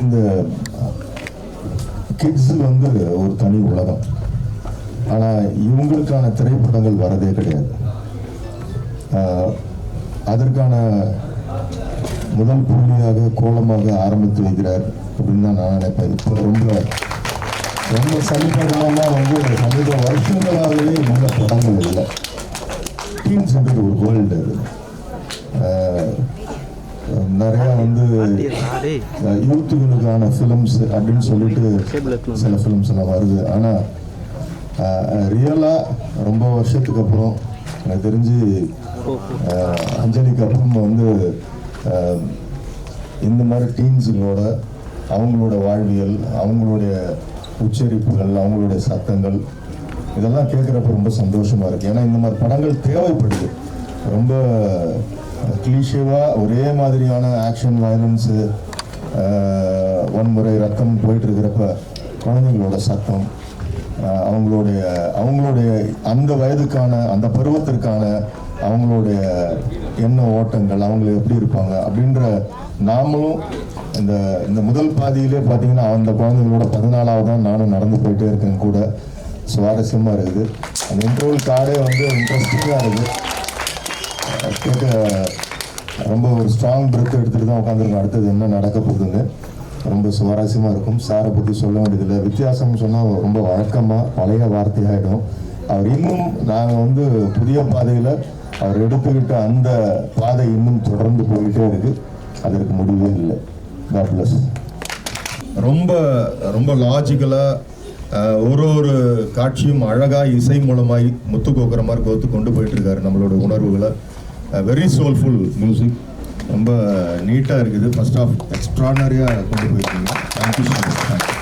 இந்த கிட்ஸ் வந்து ஒரு தனி உலகம். ஆனால் இவங்களுக்கான திரைப்படங்கள் வரதே கிடையாது. அதற்கான முதல் புள்ளியாக கோலமாக ஆரம்பித்து வைக்கிறார் அப்படின்னு தான் நான் நினைப்பேன். இப்போ ரொம்ப ரொம்ப சமீபமாக வந்து சமீப வருஷங்களாகவே நல்ல படங்கள் இல்லை. டீம்ஸ் ஒரு வேர்ல்டு அது. நிறையா வந்து யூத்துகளுக்கான ஃபிலிம்ஸ் அப்படின்னு சொல்லிட்டு சில ஃபிலிம்ஸ் எல்லாம் வருது. ஆனால் ரியலாக ரொம்ப வருஷத்துக்கு அப்புறம் எனக்கு தெரிஞ்சு அஞ்சலிக்கு அப்புறம் வந்து இந்த மாதிரி டீன்ஸுங்களோட அவங்களோட வாழ்வியல் அவங்களுடைய உச்சரிப்புகள் அவங்களுடைய சத்தங்கள் இதெல்லாம் கேட்குறப்ப ரொம்ப சந்தோஷமா இருக்கு. ஏன்னா இந்த மாதிரி படங்கள் தேவைப்படுது. ரொம்ப கிளீஷேவாக ஒரே மாதிரியான ஆக்ஷன் வயலன்ஸு வன்முறை ரத்தம் போயிட்டு இருக்கிறப்ப குழந்தைங்களோட சத்தம் அவங்களுடைய அவங்களுடைய அந்த வயதுக்கான அந்த பருவத்திற்கான அவங்களுடைய எண்ண ஓட்டங்கள் அவங்க எப்படி இருப்பாங்க அப்படின்ற நாமளும் இந்த இந்த முதல் பாதியிலே பார்த்தீங்கன்னா அந்த குழந்தைங்களோட பதினாலாவது தான் நானும் நடந்து போயிட்டே இருக்கேன் கூட. சுவாரஸ்யமாக இருக்குது. அந்த இன்டர்வல் கார்டே வந்து இன்ட்ரெஸ்டிங்காக இருக்குது. கேட்க ரொம்ப ஒரு ஸ்ட்ராங் பிரத் எடுத்துகிட்டு தான் உட்காந்துருக்கோம் அடுத்தது என்ன நடக்க போகுதுங்க ரொம்ப சுவாரஸ்யமாக இருக்கும். சாரை பற்றி சொல்ல வேண்டியதில்லை. வித்தியாசம்னு சொன்னால் ரொம்ப வழக்கமாக பழைய வார்த்தையாகிடும் அவர் இன்னும் நாங்கள் வந்து புதிய பாதையில் அவர் எடுத்துக்கிட்ட அந்த பாதை இன்னும் தொடர்ந்து போயிட்டே இருக்கு. அதற்கு முடிவே இல்லை. God ரொம்ப ரொம்ப லாஜிக்கலாக ஒரு ஒரு காட்சியும் அழகாக இசை மூலமாய் முத்து கோக்குற மாதிரி கோத்து கொண்டு போயிட்டு இருக்காரு நம்மளோட உணர்வுகளை. வெரி சோல்ஃபுல் மியூசிக் ரொம்ப நீட்டாக இருக்குது. ஃபர்ஸ்ட் ஆஃப் எக்ஸ்ட்ரானரியாக கொண்டு போயிருக்கீங்க. Thank you so much